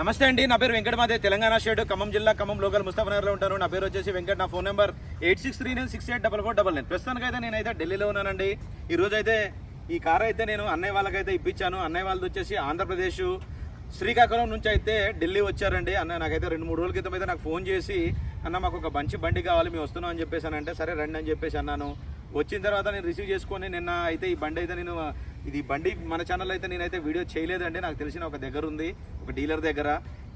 నమస్తే అండి నా పేరు వెంకటమాదే తెలంగాణ స్టేట్ ఖమ్మం జిల్లా ఖమ్మం లోకల్ ముస్తాఫనగర్లో ఉంటాను. నా పేరు వచ్చేసి వెంకట్ నా phone number eight six three nine six eight double four double nine. ప్రస్తుతానికి అయితే నేనైతే ఢిల్లీలో ఉన్నానండి. ఈ రోజు అయితే ఈ కార్ అయితే నేను అన్నయ్య వాళ్ళకైతే ఇప్పించాను. అన్నయ్య వాళ్ళది వచ్చేసి ఆంధ్రప్రదేశ్. శ్రీకాకుళం నుంచి అయితే ఢిల్లీ వచ్చారండి. అన్న నాకైతే రెండు మూడు రోజుల క్రితం అయితే నాకు ఫోన్ చేసి అన్న మాకు ఒక మంచి బండి కావాలి మేము వస్తున్నాం అని చెప్పేసి అంటే సరే రండి అని చెప్పేసి అన్నాను. వచ్చిన తర్వాత నేను రిసీవ్ చేసుకొని నిన్న అయితే ఈ బండి అయితే నేను ఇది బండి మన ఛానల్ అయితే నేనైతే వీడియో చేయలేదండి. నాకు తెలిసిన ఒక దగ్గర ఉంది ఒక డీలర్ దగ్గర.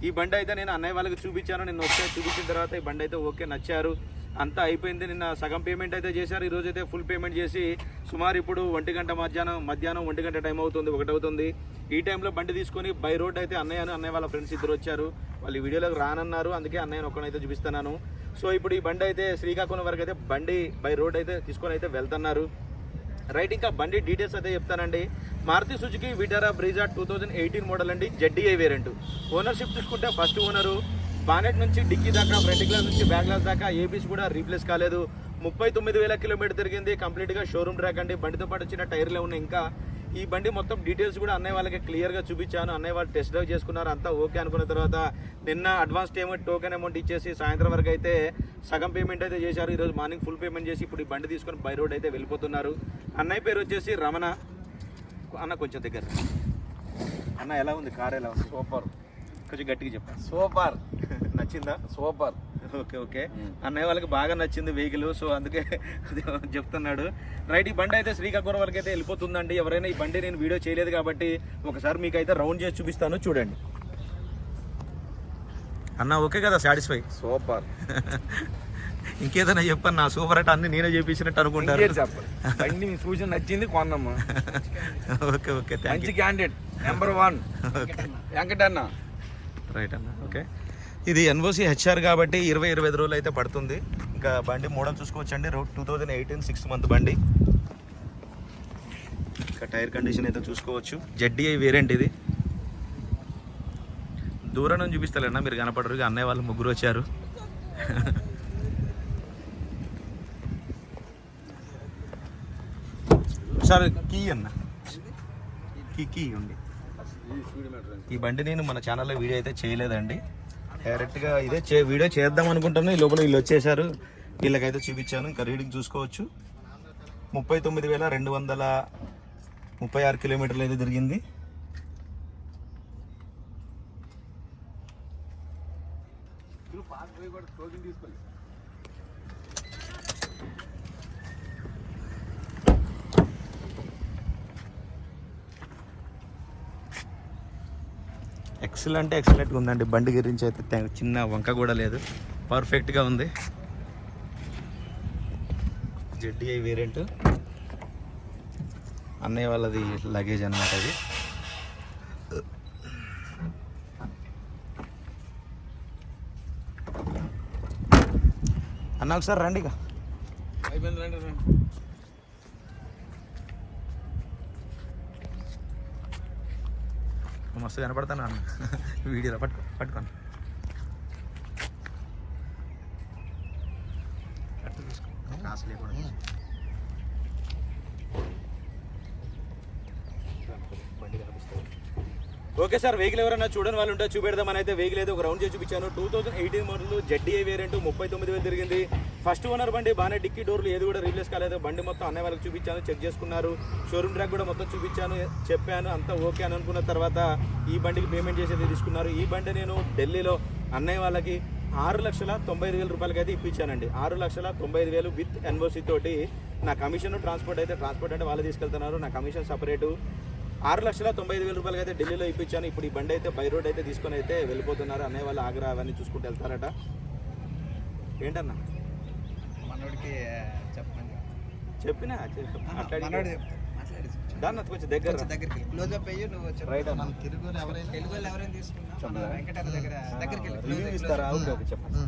ఈ బండి అయితే నేను అన్నయ్య వాళ్ళకి చూపించాను. నిన్న వస్తే చూపించిన తర్వాత ఈ బండి అయితే ఓకే నచ్చారు. అంతా అయిపోయింది. నిన్న సగం పేమెంట్ అయితే చేశారు. ఈరోజు అయితే ఫుల్ పేమెంట్ చేసి సుమారు ఇప్పుడు ఒంటి గంట మధ్యాహ్నం మధ్యాహ్నం ఒంటి గంట టైం అవుతుంది ఒకటి అవుతుంది. ఈ టైంలో బండి తీసుకొని బై రోడ్ అయితే అన్నయ్యను అన్నయ్య వాళ్ళ ఫ్రెండ్స్ ఇద్దరు వచ్చారు. వాళ్ళు వీడియోలోకి రానన్నారు. అందుకే అన్నయ్యను ఒక్కనైతే చూపిస్తున్నాను. సో ఇప్పుడు ఈ బండి అయితే శ్రీకాకుళం వరకు అయితే బండి బై రోడ్ అయితే తీసుకొని అయితే వెళ్తున్నారు. రైట్ ఇంకా బండి డీటెయిల్స్ అయితే చెప్తానండి. Maruti Suzuki Vitara Brezza two thousand eighteen model అండి జెడ్డీఐ వేరియంట్ ఓనర్షిప్ చూసుకుంటే ఫస్ట్ ఓనరు బానెట్ నుంచి డిక్కీ దాకా ఫ్రంట్ గ్లాస్ నుంచి బ్యాక్ గ్లాస్ దాకా ఏబీస్ కూడా రీప్లేస్ కాలేదు. ముప్పై తొమ్మిది వేల కిలోమీటర్ తిరిగింది కంప్లీట్గా షోరూమ్ ట్రాక్ అండి. బండితో పాటు వచ్చిన టైర్లే ఉన్నాయి ఇంకా? ఈ బండి మొత్తం డీటెయిల్స్ కూడా అన్నయ్య వాళ్ళకి క్లియర్గా చూపించాను. అన్నయ్య వాళ్ళు టెస్ట్ డ్రైవ్ చేసుకున్నారు. అంతా ఓకే అనుకున్న తర్వాత నిన్న అడ్వాన్స్ పేమెంట్ టోకెన్ అమౌంట్ ఇచ్చేసి సాయంత్రం వరకు అయితే సగం పేమెంట్ అయితే చేశారు. ఈరోజు మార్నింగ్ ఫుల్ పేమెంట్ చేసి ఇప్పుడు ఈ బండి తీసుకొని బై రోడ్ అయితే వెళ్ళిపోతున్నారు. అన్నయ్య పేరు వచ్చేసి రమణ. అన్న కొంచెం దగ్గర అన్న ఎలా ఉంది? కార్ ఎలా ఉంది? సూపర్ కొంచెం గట్టిగా చెప్పాను సూపర్. నచ్చిందా? సూపర్. Okay okay. అన్నయ్య వాళ్ళకి బాగా నచ్చింది వెహికల్ సో అందుకే చెప్తున్నాడు. రైట్ ఈ బండి అయితే శ్రీకాకుళం వరకు అయితే వెళ్ళిపోతుందండి. ఎవరైనా ఈ బండి నేను వీడియో చేయలేదు కాబట్టి ఒకసారి మీకు అయితే రౌండ్ చేసి చూపిస్తాను చూడండి. అన్న ఓకే కదా సాటిస్ఫై. సూపర్. ఇంకేదైనా చెప్పన్న నా సూపర్ అంటే అన్ని నేనే చేపించినట్టు అనుకుంటారు. బండి మీ సూచన నచ్చింది కొన్నమ్మా ఓకే ఓకే థ్యాంక్ మంచి candidate number one Venkatanna. Right అన్న ఓకే ఇది ఎన్ఓసి హెచ్ఆర్ కాబట్టి ఇరవై ఇరవై ఐదు రోజులు అయితే పడుతుంది. ఇంకా బండి మోడల్ చూసుకోవచ్చండి. Road two thousand eighteen sixth month బండి. ఇంకా టైర్ కండిషన్ అయితే చూసుకోవచ్చు. జెడ్డీఐ వేరియంట్ ఇది. దూరం నుంచి చూపిస్తారన్నా మీరు కనపడరు అన్నయ్య వాళ్ళు ముగ్గురు వచ్చారు. సార్ కీ అన్న. కీ కీ ఉంది. ఈ బండి నేను మన ఛానల్లో వీడియో అయితే చేయలేదండి. డైరెక్ట్గా ఇదే చే వీడియో చేద్దాం అనుకుంటాను ఈ లోపల వీళ్ళు వచ్చేసారు వీళ్ళకైతే చూపించాను. ఇంకా రీడింగ్ చూసుకోవచ్చు. ముప్పై తొమ్మిది వేల రెండు వందల ముప్పై ఆరు కిలోమీటర్లు అయితే తిరిగింది. ఎక్సలెంట్ ఎక్సలెంట్గా ఉందండి. బండి గురించి అయితే చిన్న వంక కూడా లేదు. పర్ఫెక్ట్గా ఉంది. ZDI variant. అన్నయ్య వాళ్ళది లగేజ్ అనమాట అది. అన్న ఒకసారి రండి ఇక అయిపోయింది రండి రండి. మస్తు కనపడతాను అన్న వీడియోలో పట్టుకో పట్టుకోండి. కాసు లేకుండా కనిపిస్తుంది. ఓకే సార్ వెహికల్ ఎవరైనా చూడని వాళ్ళు ఉంటే చూపెడదామని అయితే వెహికల్ అయితే ఒక రౌండ్ చేసి చూపించాను two thousand eighteen model ZDI variant ముప్పై తొమ్మిది వేలు తిరిగింది ఫస్ట్ ఓనర్ బండి బాగానే డిక్కీ డోర్లు ఏది కూడా రీప్లేస్ కాలేదు. బండి మొత్తం అన్నయ్య వాళ్ళకి చూపించాను చెక్ చేసుకున్నారు. షోరూమ్ ట్రాక్ కూడా మొత్తం చూపించాను చెప్పాను అంతా ఓకే అని అనుకున్న తర్వాత ఈ బండికి పేమెంట్ చేసేది తీసుకున్నారు. ఈ బండి నేను ఢిల్లీలో అన్నయ్య వాళ్ళకి ఆరు లక్షల తొంభై ఐదు వేల రూపాయలకి అయితే ఇప్పించానండి. ఆరు లక్షల తొంభై ఐదు వేలు విత్ ఎన్ఓసి తోటి నా కమిషన్ ట్రాన్స్పోర్ట్ అయితే ట్రాన్స్పోర్ట్ అంటే వాళ్ళు తీసుకెళ్తున్నారు. నా కమిషన్ సపరేటు. ఆరు లక్షల తొంభై ఐదు వేల రూపాయలకి అయితే ఢిల్లీలో ఇప్పించాను. ఇప్పుడు ఈ బండి అయితే బై రోడ్ అయితే తీసుకొని అయితే వెళ్ళిపోతున్నారు. అన్నయ్య వాళ్ళు ఆగ్రా అవన్నీ చూసుకుంటూ వెళ్తారట. ఏంటన్నా? మనోడికి చెప్పండి చెప్పినా? మనోడు దాన్ని కొంచెం దగ్గర. దగ్గరికి క్లోజ్ అప్ అయ్యి నువ్వు. రైట్. మన తెలుగు ఎవరైనా తెలుగు వాళ్ళు ఎవరైనా తీసుకున్నా దగ్గర దగ్గరికి వెళ్ళి ఇస్తారా? చెప్పండి.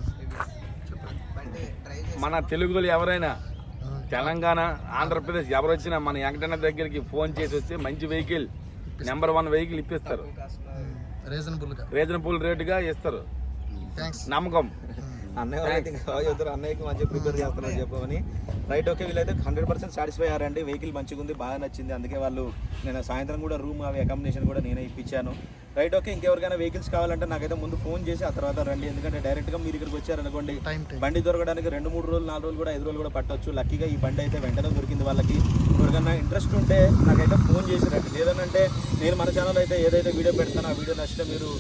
మన తెలుగులో ఎవరైనా తెలంగాణ ఆంధ్రప్రదేశ్ ఎవరు వచ్చినా మన వెంకటన్న దగ్గరికి ఫోన్ చేసి వస్తే మంచి వెహికల్ నెంబర్ వన్ వెహికల్ ఇప్పిస్తారు. రీజనబుల్ రేటుగా ఇస్తారు. నమ్మకం. అన్నయ్య వాళ్ళైతే చెప్తారు అన్నయ్యకి మంచిగా ప్రిపేర్ చేస్తున్నారు చెప్పమని. రైట్ ఓకే వీళ్ళైతే హండ్రెడ్ పర్సెంట్ సాటిస్ఫై అయ్యారండి. వెహికల్ మంచిగా ఉంది బాగా నచ్చింది. అందుకే వాళ్ళు నేను సాయంత్రం కూడా రూమ్ అవి అకామిడేషన్ కూడా నేనే ఇప్పించాను. రైట్ ఓకే ఇంకెవరికైనా వెహికల్స్ కావాలంటే నాకైతే ముందు ఫోన్ చేసి ఆ తర్వాత రండి. ఎందుకంటే డైరెక్ట్గా మీరు ఇక్కడికి వచ్చారనుకోండి బండి దొరకడానికి రెండు మూడు రోజులు నాలుగు రోజులు కూడా ఐదు రోజులు కూడా పట్టొచ్చు. లక్కీగా ఈ బండి అయితే వెంటనే దొరికింది వాళ్ళకి. ఎవరికైనా ఇంట్రెస్ట్ ఉంటే నాకైతే ఫోన్ చేసి రండి. లేదనంటే నేను మన ఛానల్ అయితే ఏదైతే వీడియో పెడతానో ఆ వీడియో నచ్చితే మీరు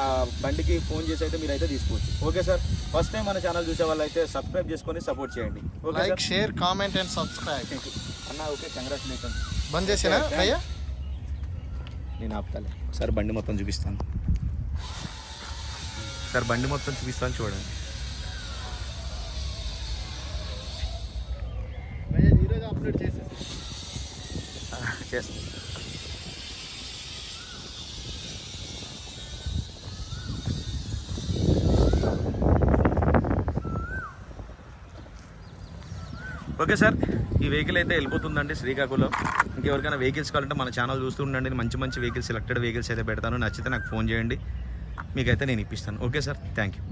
ఆ బండికి ఫోన్ చేసి అయితే మీరు అయితే తీసుకోవచ్చు. ఓకే సార్ ఫస్ట్ టైం మన ఛానల్ చూసే వాళ్ళు అయితే సబ్స్క్రైబ్ చేసుకొని సపోర్ట్ చేయండి okay like share comment and subscribe అన్న ఓకే కంగ్రాచులేషన్స్ బంద్ చేసినా భయ్యా నేను ఆపుతాలే. సార్ బండి మొత్తం చూపిస్తాను. సార్ బండి మొత్తం చూపిస్తాను చూడండి. అప్లోడ్ చేసేసి ఓకే సార్. ఈ వెహికల్ అయితే వెళ్ళిపోతుందండి శ్రీకాకుళం. ఇంకెవరికైనా వెహికల్స్ కావాలంటే మన ఛానల్ చూస్తూ ఉండండి. మంచి మంచి వెహికల్స్ సెలెక్టెడ్ వెహికల్స్ అయితే పెడతాను. నచ్చితే నాకు ఫోన్ చేయండి. మీకైతే నేను ఇప్పిస్తాను. Okay sir. Thank you